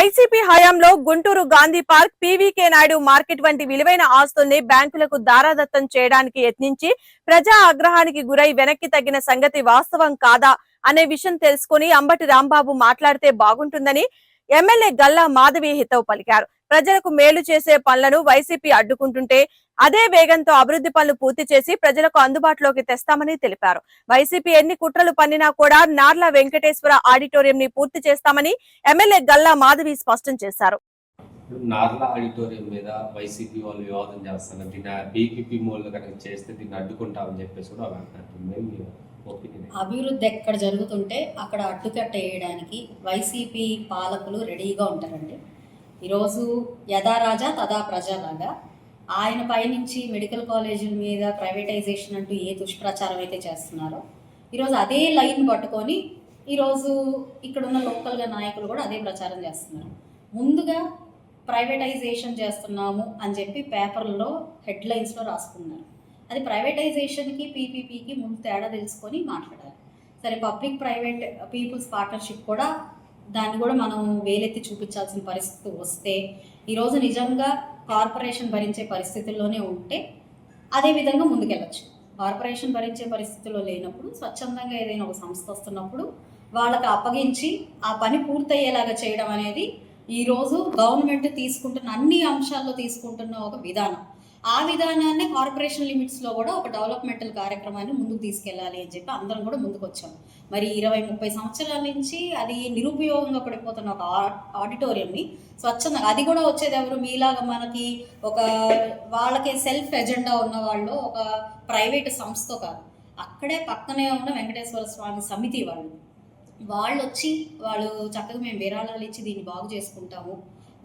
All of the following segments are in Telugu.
వైసీపీ హయాంలో Guntur Gandhi park PVK Naidu market వంటి విలువైన ఆస్తుల్ని బ్యాంకులకు దారాదత్తం చేయడానికి యత్నించి ప్రజా ఆగ్రహానికి గురై వెనక్కి తగ్గిన సంగతి వాస్తవం కాదా అనే విషయం తెలుసుకుని అంబటి రాంబాబు మాట్లాడితే బాగుంటుందని ఎమ్మెల్యే గల్లా మాధవి హితవు పలికారు. ప్రజలకు మేలు చేసే పనులను వైసీపీ అడ్డుకుంటుంటే అదే వేగంతో అభివృద్ధి పనులు పూర్తి చేసి ప్రజలకు అందుబాటులోకి తెస్తామని తెలిపారు. వైసీపీ ఎన్ని కుట్రలు పన్నినా కూడా నార్ల వెంకటేశ్వర ఆడిటోరియం ని పూర్తి చేస్తామని ఎమ్మెల్యే గల్లా మాధవి స్పష్టం చేశారు. నార్లా ఆడిటోరియం మీద వైసీపీ వాళ్ళు వివాదం చేస్తున్నారు. దీన్ని బీపీపీ మోళ్ళు కనుక చేస్తే దీన్ని అడ్డుకుంటామని చెప్పేసి కూడా అంటున్నారు. అభివృద్ధి ఎక్కడ జరుగుతుంటే అక్కడ అడ్డుకట్ట వేయడానికి వైసీపీ పాలకులు రెడీగా ఉంటారండి. ఈరోజు యథా రాజా తదా ప్రజలాగా ఆయన పైనుంచి మెడికల్ కాలేజీల మీద ప్రైవేటైజేషన్ అంటూ ఏ దుష్ప్రచారం అయితే చేస్తున్నారో ఈరోజు అదే లైన్ పట్టుకొని ఈరోజు ఇక్కడున్న లోకల్గా నాయకులు కూడా అదే ప్రచారం చేస్తున్నారు. ముందుగా ప్రైవేటైజేషన్ చేస్తున్నాము అని చెప్పి పేపర్లో హెడ్లైన్స్లో రాసుకున్నారు. అది ప్రైవేటైజేషన్కి పీపీపీకి ముందు తేడా తెలుసుకొని మాట్లాడాలి. సరే పబ్లిక్ ప్రైవేట్ పీపుల్స్ పార్ట్నర్షిప్ కూడా దాన్ని కూడా మనం వేలెత్తి చూపించాల్సిన పరిస్థితి వస్తే ఈరోజు నిజంగా కార్పొరేషన్ భరించే పరిస్థితుల్లోనే ఉంటే అదే విధంగా ముందుకెళ్ళచ్చు. కార్పొరేషన్ భరించే పరిస్థితుల్లో లేనప్పుడు స్వచ్ఛందంగా ఏదైనా ఒక సంస్థ వస్తున్నప్పుడు వాళ్ళకి అప్పగించి ఆ పని పూర్తయ్యేలాగా చేయడం అనేది ఈరోజు గవర్నమెంట్ తీసుకుంటున్న అన్ని అంశాల్లో తీసుకుంటున్న ఒక విధానం. ఆ విధానాన్ని కార్పొరేషన్ లిమిట్స్లో కూడా ఒక డెవలప్మెంటల్ కార్యక్రమాన్ని ముందుకు తీసుకెళ్ళాలి అని చెప్పి అందరం కూడా ముందుకు వచ్చాం. మరి ఇరవై ముప్పై సంవత్సరాల నుంచి అది నిరుపయోగంగా పడిపోతున్న ఒక ఆడిటోరియంని స్వచ్ఛందంగా అది కూడా వచ్చేది ఎవరు? మీలాగా మనకి ఒక వాళ్ళకి సెల్ఫ్ ఎజెండా ఉన్న వాళ్ళు ఒక ప్రైవేట్ సంస్థ కాదు. అక్కడే పక్కనే ఉన్న వెంకటేశ్వర స్వామి సమితి వాళ్ళు. వాళ్ళు వచ్చి వాళ్ళు చక్కగా మేము విరాళాలు ఇచ్చి దీన్ని బాగు చేసుకుంటాము.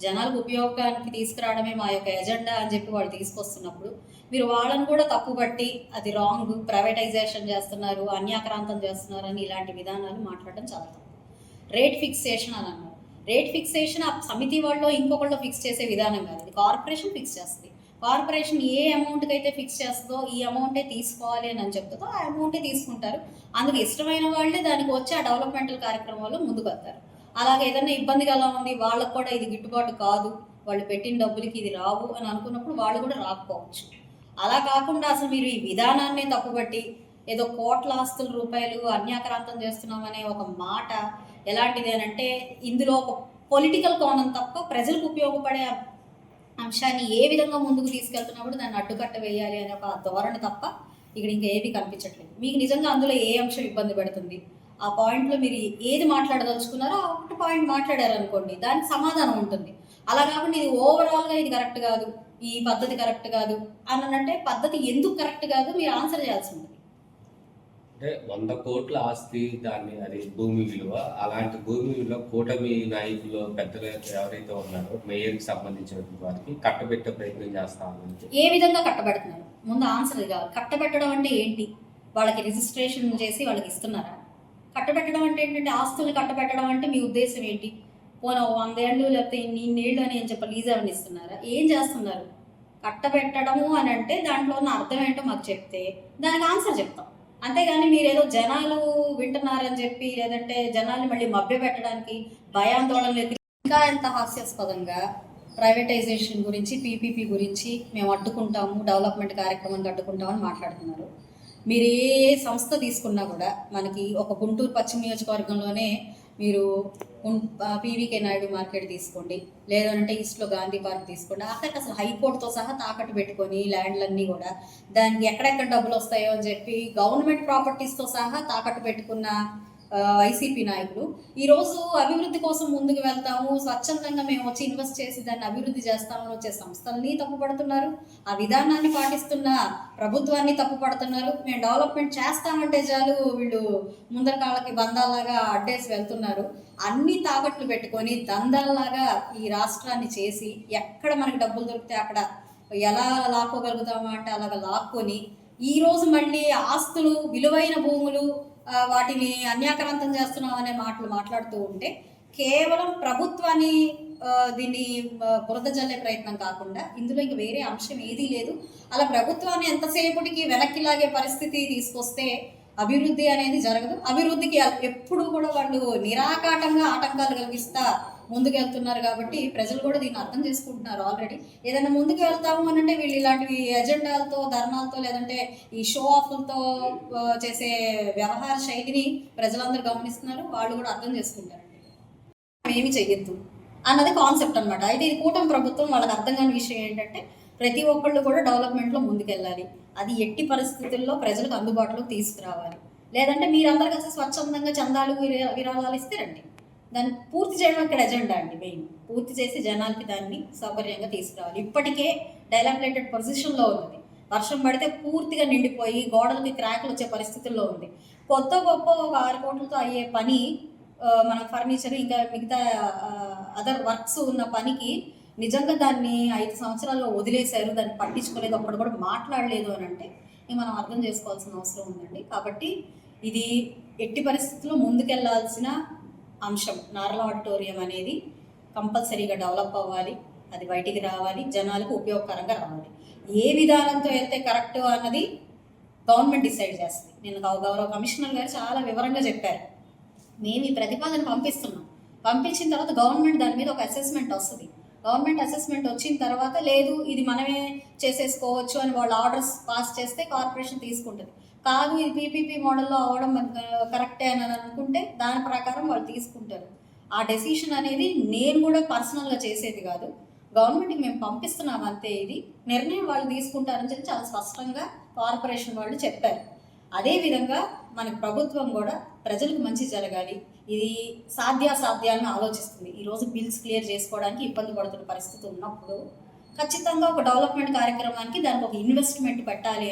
జనాలకు ఉపయోగానికి తీసుకురావడమే మా యొక్క ఎజెండా అని చెప్పి వాళ్ళు తీసుకొస్తున్నప్పుడు మీరు వాళ్ళని కూడా తప్పు పట్టి అది రాంగ్ ప్రైవేటైజేషన్ చేస్తున్నారు అన్యాక్రాంతం చేస్తున్నారు అని ఇలాంటి విధానాలు మాట్లాడడం చాలా తప్పు. రేట్ ఫిక్సేషన్ అని అన్నారు. రేట్ ఫిక్సేషన్ ఆ సమితి వాళ్ళు ఇంకొకళ్ళు ఫిక్స్ చేసే విధానం కాదు. ఇది కార్పొరేషన్ ఫిక్స్ చేస్తుంది. కార్పొరేషన్ ఏ అమౌంట్కి అయితే ఫిక్స్ చేస్తుందో ఈ అమౌంటే తీసుకోవాలి అని అని చెప్తుందో ఆ అమౌంటే తీసుకుంటారు. అందుకు ఇష్టమైన వాళ్ళే దానికి వచ్చి ఆ డెవలప్మెంటల్ కార్యక్రమాల్లో ముందుకు వస్తారు అలాగే ఏదైనా ఇబ్బందిగా ఎలా ఉంది వాళ్ళకు కూడా ఇది గిట్టుబాటు కాదు. వాళ్ళు పెట్టిన డబ్బులకి ఇది రావు అని అనుకున్నప్పుడు వాళ్ళు కూడా రాకపోవచ్చు. అలా కాకుండా అసలు మీరు ఈ విధానాన్నే తప్పుపట్టి ఏదో కోట్ల ఆస్తుల రూపాయలు అన్యాక్రాంతం చేస్తున్నామనే ఒక మాట ఎలాంటిది అని అంటే ఇందులో ఒక పొలిటికల్ కోణం తప్ప ప్రజలకు ఉపయోగపడే అంశాన్ని ఏ విధంగా ముందుకు తీసుకెళ్తున్నప్పుడు దాన్ని అడ్డుకట్ట వేయాలి అనే ఒక ధోరణి తప్ప ఇక్కడ ఇంకా ఏమీ కనిపించట్లేదు. మీకు నిజంగా అందులో ఏ అంశం ఇబ్బంది పెడుతుంది? ఆ పాయింట్లో మీరు ఏది మాట్లాడదలుచుకున్నారో ఆ ఒకటి పాయింట్ మాట్లాడారు అనుకోండి దానికి సమాధానం ఉంటుంది. అలా కాకుండా ఇది ఓవరాల్గా ఇది కరెక్ట్ కాదు ఈ పద్ధతి కరెక్ట్ కాదు అని అంటే పద్ధతి ఎందుకు కరెక్ట్ కాదు మీరు ఆన్సర్ చేయాల్సి ఉంటుంది. అంటే వంద కోట్ల ఆస్తి దాన్ని అది భూమి విలువ అలాంటి భూమి విలువ కూటమి నాయకులు పెద్దలు ఎవరైతే ఉన్నారో మేయర్కి సంబంధించిన వారికి కట్టబెట్టే ప్రయత్నం చేస్తామని ఏ విధంగా కట్టబెడుతున్నారు? ముందు ఆన్సర్ కావాలి కట్టబెట్టడం అంటే ఏంటి? వాళ్ళకి రిజిస్ట్రేషన్ చేసి వాళ్ళకి ఇస్తున్నారా? కట్టబెట్టడం అంటే ఏంటంటే ఆస్తులు కట్టబెట్టడం అంటే మీ ఉద్దేశం ఏంటి? పోనీ వందేళ్ళు లేకపోతే ఇన్ని ఇన్నేళ్ళు అని ఏం చెప్ప లీజ్ ఏమని ఇస్తున్నారా? ఏం చేస్తున్నారు? కట్టబెట్టడము అని అంటే దాంట్లో ఉన్న అర్థం ఏంటో మాకు చెప్తే దానికి ఆన్సర్ చెప్తాం. అంతేగాని మీరు ఏదో జనాలు వింటున్నారని చెప్పి లేదంటే జనాలు మళ్ళీ మభ్య పెట్టడానికి భయాందోళన ఇంకా ఎంత హాస్యాస్పదంగా ప్రైవేటైజేషన్ గురించి పీపీపీ గురించి మేము అడ్డుకుంటాము డెవలప్మెంట్ కార్యక్రమాన్ని అడ్డుకుంటామని మాట్లాడుతున్నారు. మీరు ఏ సంస్థ తీసుకున్నా కూడా మనకి ఒక గుంటూరు పశ్చిమ నియోజకవర్గంలోనే మీరు పీవీకే నాయుడు మార్కెట్ తీసుకోండి లేదంటే ఈస్ట్లో గాంధీ పార్క్ తీసుకోండి అక్కడికి అసలు హైకోర్టుతో సహా తాకట్టు పెట్టుకొని ల్యాండ్లన్నీ కూడా దానికి ఎక్కడెక్కడ డబ్బులు వస్తాయో అని చెప్పి గవర్నమెంట్ ప్రాపర్టీస్తో సహా తాకట్టు పెట్టుకున్న వైసీపీ నాయకులు. ఈరోజు అభివృద్ధి కోసం ముందుకు వెళ్తాము. స్వచ్ఛందంగా మేము వచ్చి ఇన్వెస్ట్ చేసి దాన్ని అభివృద్ధి చేస్తామని వచ్చే సంస్థల్ని తప్పుపడుతున్నారు ఆ విధానాన్ని పాటిస్తున్న ప్రభుత్వాన్ని తప్పుపడుతున్నారు మేము డెవలప్మెంట్ చేస్తామంటే చాలు వీళ్ళు ముందర కాళ్ళకి బంధాల్లాగా అడ్డేసి వెళ్తున్నారు. అన్ని తాకట్లు పెట్టుకొని దందాల్లాగా ఈ రాష్ట్రాన్ని చేసి ఎక్కడ మనకి డబ్బులు దొరికితే అక్కడ ఎలా లాక్కోగలుగుతామా అంటే అలాగ లాక్కొని ఈ రోజు మళ్ళీ ఆస్తులు విలువైన భూములు వాటిని అన్యాక్రాంతం చేస్తున్నాం అనే మాటలు మాట్లాడుతూ ఉంటే కేవలం ప్రభుత్వాన్ని దీన్ని బురద జల్లే ప్రయత్నం కాకుండా ఇందులో ఇంక వేరే అంశం ఏదీ లేదు. అలా ప్రభుత్వాన్ని ఎంతసేపటికి వెనక్కి లాగే పరిస్థితి తీసుకొస్తే అభివృద్ధి అనేది జరగదు. అభివృద్ధికి ఎప్పుడు కూడా వాళ్ళు నిరాకాటంగా ఆటంకాలు కలిగిస్తా ముందుకు వెళ్తున్నారు కాబట్టి ప్రజలు కూడా దీన్ని అర్థం చేసుకుంటున్నారు ఆల్రెడీ ఏదైనా ముందుకు వెళ్తాము అని అంటే వీళ్ళు ఇలాంటివి ఎజెండాలతో ధర్నాలతో లేదంటే ఈ షో ఆఫ్లతో చేసే వ్యవహార శైలిని ప్రజలందరూ గమనిస్తున్నారు. వాళ్ళు కూడా అర్థం చేసుకుంటారు. ఏమి చెయ్యొద్దు అన్నది కాన్సెప్ట్ అనమాట అయితే ఇది కూటమి ప్రభుత్వం వాళ్ళకి అర్థం కాని విషయం ఏంటంటే ప్రతి ఒక్కళ్ళు కూడా డెవలప్మెంట్లో ముందుకెళ్ళాలి. అది ఎట్టి పరిస్థితుల్లో ప్రజలకు అందుబాటులోకి తీసుకురావాలి. లేదంటే మీరందరూ కలిసి స్వచ్ఛందంగా చందాలు విరా- విరాళాలు ఇస్తే రండి. దాన్ని పూర్తి చేయడం అక్కడ ఎజెండా అండి మెయిన్ పూర్తి చేసి జనాలకి దాన్ని సౌకర్యంగా తీసుకురావాలి. ఇప్పటికే డైలామినేటెడ్ పొజిషన్లో ఉంది. వర్షం పడితే పూర్తిగా నిండిపోయి గోడలకి క్రాక్లు వచ్చే పరిస్థితుల్లో ఉంది. కొత్త గొప్ప ఒక ఆరు కోట్లతో అయ్యే పని మన ఫర్నిచర్ ఇంకా మిగతా అదర్ వర్క్స్ ఉన్న పనికి నిజంగా దాన్ని ఐదు సంవత్సరాల్లో వదిలేశారు. దాన్ని పట్టించుకోలేదు. అప్పుడు కూడా మాట్లాడలేదు అని అంటే మనం అర్థం చేసుకోవాల్సిన అవసరం ఉందండి. కాబట్టి ఇది ఎట్టి పరిస్థితుల్లో ముందుకెళ్ళాల్సిన అంశం. నారల ఆడిటోరియం అనేది కంపల్సరీగా డెవలప్ అవ్వాలి అది బయటికి రావాలి జనాలకు ఉపయోగకరంగా రావాలి. ఏ విధానంతో వెళ్తే కరెక్ట్ అన్నది గవర్నమెంట్ డిసైడ్ చేస్తుంది. నేను గౌ- గౌరవ కమిషనర్ గారు చాలా వివరంగా చెప్పారు. మేము ఈ ప్రతిపాదన పంపిస్తున్నాం. పంపించిన తర్వాత గవర్నమెంట్ దాని మీద ఒక అసెస్మెంట్ వస్తుంది. గవర్నమెంట్ అసెస్మెంట్ వచ్చిన తర్వాత లేదు ఇది మనమే చేసేసుకోవచ్చు అని వాళ్ళు ఆర్డర్స్ పాస్ చేస్తే కార్పొరేషన్ తీసుకుంటుంది. కాదు ఇది పీపీపీ మోడల్లో అవ్వడం కరెక్టే అని అనుకుంటే దాని ప్రకారం వాళ్ళు తీసుకుంటారు. ఆ డెసిషన్ అనేది నేను కూడా పర్సనల్గా చేసేది కాదు. గవర్నమెంట్కి మేము పంపిస్తున్నాం అంతే ఇది. నిర్ణయం వాళ్ళు తీసుకుంటారని చెప్పి చాలా స్పష్టంగా కార్పొరేషన్ వాళ్ళు చెప్పారు. అదేవిధంగా మన ప్రభుత్వం కూడా ప్రజలకు మంచి జరగాలి. ఇది సాధ్యాసాధ్యాలను ఆలోచిస్తుంది. ఈరోజు బిల్స్ క్లియర్ చేసుకోవడానికి ఇబ్బంది పడుతున్న పరిస్థితి ఉన్నప్పుడు ఖచ్చితంగా ఒక డెవలప్మెంట్ కార్యక్రమానికి దానికి ఒక ఇన్వెస్ట్మెంట్ పెట్టాలి